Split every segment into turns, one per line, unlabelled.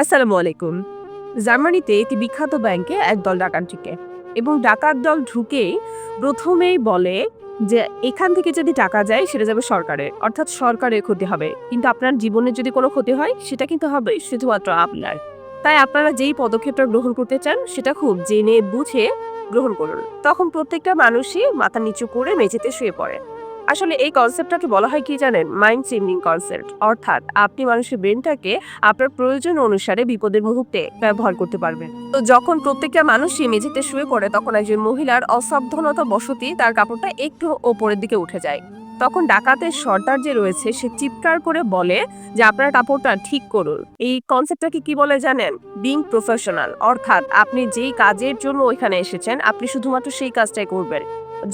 আসসালামু আলাইকুম। জার্মানিতে একটি বিখ্যাত ব্যাংকে একদল ডাকাত ঢুকে এবং ডাকাত দল ঢুকেই প্রথমেই বলে যে এখান থেকে যদি টাকা যায়, সেটা যাবে সরকারের। অর্থাৎ সরকারের ক্ষতি হবে। কিন্তু আপনার জীবনের যদি কোনো ক্ষতি হয়, সেটা কিন্তু হবে শুধুমাত্র আপনার। তাই আপনারা যেই পদক্ষেপটা গ্রহণ করতে চান, সেটা খুব জেনে বুঝে গ্রহণ করুন। তখন প্রত্যেকটা মানুষই মাথা নিচু করে মেঝেতে শুয়ে পড়ে। আসলে এই কনসেপ্টটাকে বলা হয় কি জানেন? মাইন্ড চেঞ্জিং কনসেপ্ট অর্থাৎ আপনি মানুষের ব্রেনটাকে আপনার প্রয়োজন অনুসারে বিপদের মুহূর্তে ব্যবহার করতে পারবেন। তো যখন প্রত্যেকটা মানুষই মেঝেতে শুয়ে পড়ে, তখন একজন মহিলার অসাবধানতা বসতি তার কাপড়টা একটু ওপরের দিকে উঠে যায়। তখন ডাকাতের সর্দার যে রয়েছে, সে চিৎকার করে বলে যে, আপনার কাপড়টা ঠিক করুন। এই কনসেপ্টটাকে কি বলে জানেন? বিং প্রফেশনাল অর্থাৎ আপনি যেই কাজের জন্য ওইখানে এসেছেন, আপনি শুধুমাত্র সেই কাজটাই করবেন।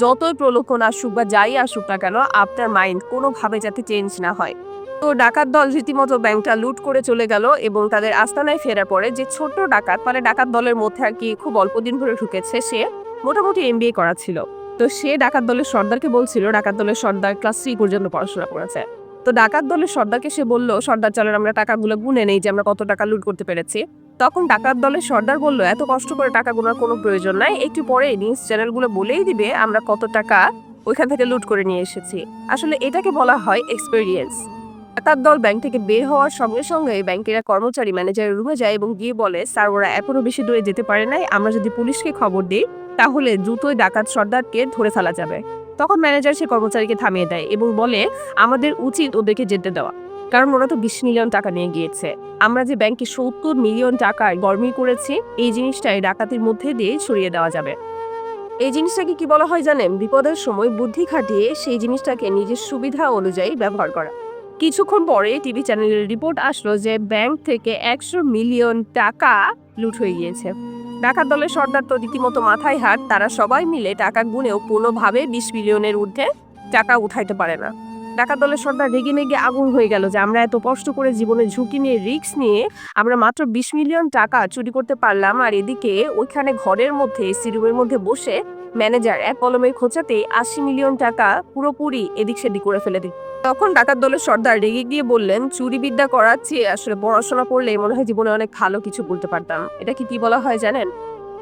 যতই প্রলোভন আসুক বা যাই আসুক না কেন, আপনার মাইন্ড কোনোভাবে যাতে চেঞ্জ না হয়। তো ডাকাত দল রীতিমতো ব্যাংকটা লুট করে চলে গেল এবং তাদের আস্তানায় ফেরার পরে যে ছোট্ট ডাকাত মানে ডাকাত দলের মধ্যে আর কি খুব অল্প দিন ধরে ঢুকেছে, সে মোটামুটি এম এমবিএ করা ছিল তো সে ডাকাত দলের সর্দারকে বলছিল, ডাকাত দলের সর্দার ক্লাস থ্রি পর্যন্ত পড়াশোনা করেছে। তো ডাকাত দলের সর্দারকে সে বলল, সর্দার চলেন, আমরা টাকাগুলো গুনে নেই যে আমরা কত টাকা লুট করতে পেরেছি। তখন ডাকাত দলের সর্দার বলল, এত কষ্ট করে টাকা গোনার কোনো প্রয়োজন নাই। একটু পরে নিউজ চ্যানেলগুলো বলেই দিবে আমরা কত টাকা ওইখান থেকে লুট করে নিয়ে এসেছি। আসলে এটাকে বলা হয় এক্সপেরিয়েন্স ডাকাত দল ব্যাংক থেকে বের হওয়ার সঙ্গে সঙ্গে ব্যাংকের কর্মচারী ম্যানেজারের রুমে যায় এবং গিয়ে বলে, স্যার, ওরা এখনও বেশি দূরে যেতে পারে নাই। আমরা যদি পুলিশকে খবর দিই, তাহলে দ্রুতই ডাকাত সর্দারকে ধরে ফেলা যাবে। তখন ম্যানেজার সে কর্মচারীকে থামিয়ে দেয় এবং বলে, আমাদের উচিত ওদেরকে যেতে দেওয়া। কারণ ওরা তো বিশ মিলিয়ন টাকা নিয়ে গিয়েছে। আমরা যে ব্যাংকে সত্তর মিলিয়ন টাকায় গরমি করেছি, এই জিনিসটাই ডাকাতির মধ্যে দিয়ে সরিয়ে দেওয়া যাবে। এই জিনিসটাকে কি বলা হয় জানেন? বিপদের সময় বুদ্ধি খাটিয়ে সেই জিনিসটাকে নিজের সুবিধা অনুযায়ী ব্যবহার করা। কিছুক্ষণ পরে টিভি চ্যানেলের রিপোর্ট আসলো যে ব্যাংক থেকে একশো মিলিয়ন টাকা লুট হয়ে গিয়েছে। ডাকাত দলের সর্দার তো রীতিমতো মাথায় হাত, তারা সবাই মিলে টাকা গুনেও কোনোভাবে বিশ মিলিয়নের ঊর্ধ্বে টাকা উঠাইতে পারে না। ডাকাত দলের সর্দার রেগে মেগে আগুন হয়ে গেল যে আমরা এত কষ্ট করে জীবনের ঝুঁকি নিয়ে, রিস্ক নিয়ে আমরা মাত্র বিশ মিলিয়ন টাকা চুরি করতে পারলাম আর এদিকে ওইখানে ঘরের মধ্যে, এসি রুমের মধ্যে বসে ম্যানেজার এক কলমের খোঁচাতে আশি মিলিয়ন টাকা পুরোপুরি এদিক সেদিক করে ফেলে দিই তখন ডাকাত দলের সর্দার রেগে গিয়ে বললেন চুরি বিদ্যা করার চেয়ে আসলে পড়াশোনা করলে মনে হয় জীবনে অনেক ভালো কিছু বলতে পারতাম। এটা কি কি বলা হয় জানেন?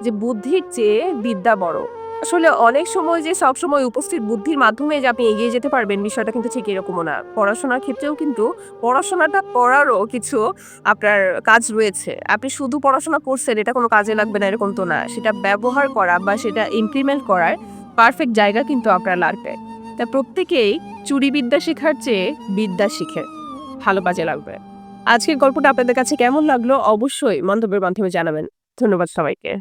যে বুদ্ধির চেয়ে বিদ্যা বড়। আসলে অনেক সময় যে সব সময় উপস্থিত বুদ্ধির মাধ্যমে যে আপনি এগিয়ে যেতে পারবেন বিষয়টা কিন্তু ঠিক এরকমও না। পড়াশোনার ক্ষেত্রেও কিন্তু পড়াশোনাটা করারও কিছু আপনার কাজ রয়েছে। আপনি শুধু পড়াশোনা করছেন, এটা কোনো কাজে লাগবে না, এরকম তো না। সেটা ব্যবহার করা বা সেটা ইমপ্লিমেন্ট করার পারফেক্ট জায়গা কিন্তু আপনার লাগবে। তা প্রত্যেকেই চুরি বিদ্যা শেখার চেয়ে বিদ্যা শিখে, ভালো কাজে লাগবে। আজকের গল্পটা আপনাদের কাছে কেমন লাগল? অবশ্যই মন্তব্যের মাধ্যমে জানাবেন। ধন্যবাদ সবাইকে।